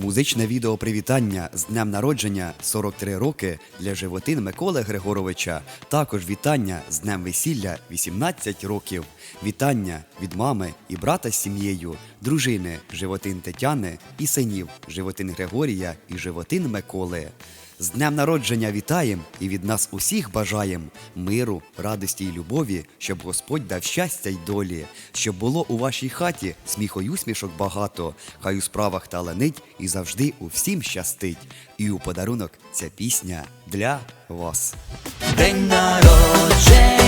Музичне відео привітання з днем народження 43 роки для животин Миколи Григоровича. Також вітання з днем весілля 18 років. Вітання від мами і брата з сім'єю, дружини животин Тетяни і синів животин Григорія і животин Миколи. З днем народження вітаєм і від нас усіх бажаєм миру, радості і любові, щоб Господь дав щастя й долі, щоб було у вашій хаті сміху й усмішок багато, хай у справах таленить і завжди у всім щастить. І у подарунок ця пісня для вас. День народження,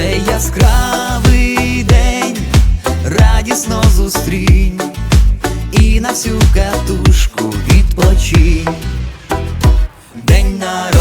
цей яскравий день радісно зустрінь і на всю катушку відпочинь. День народ.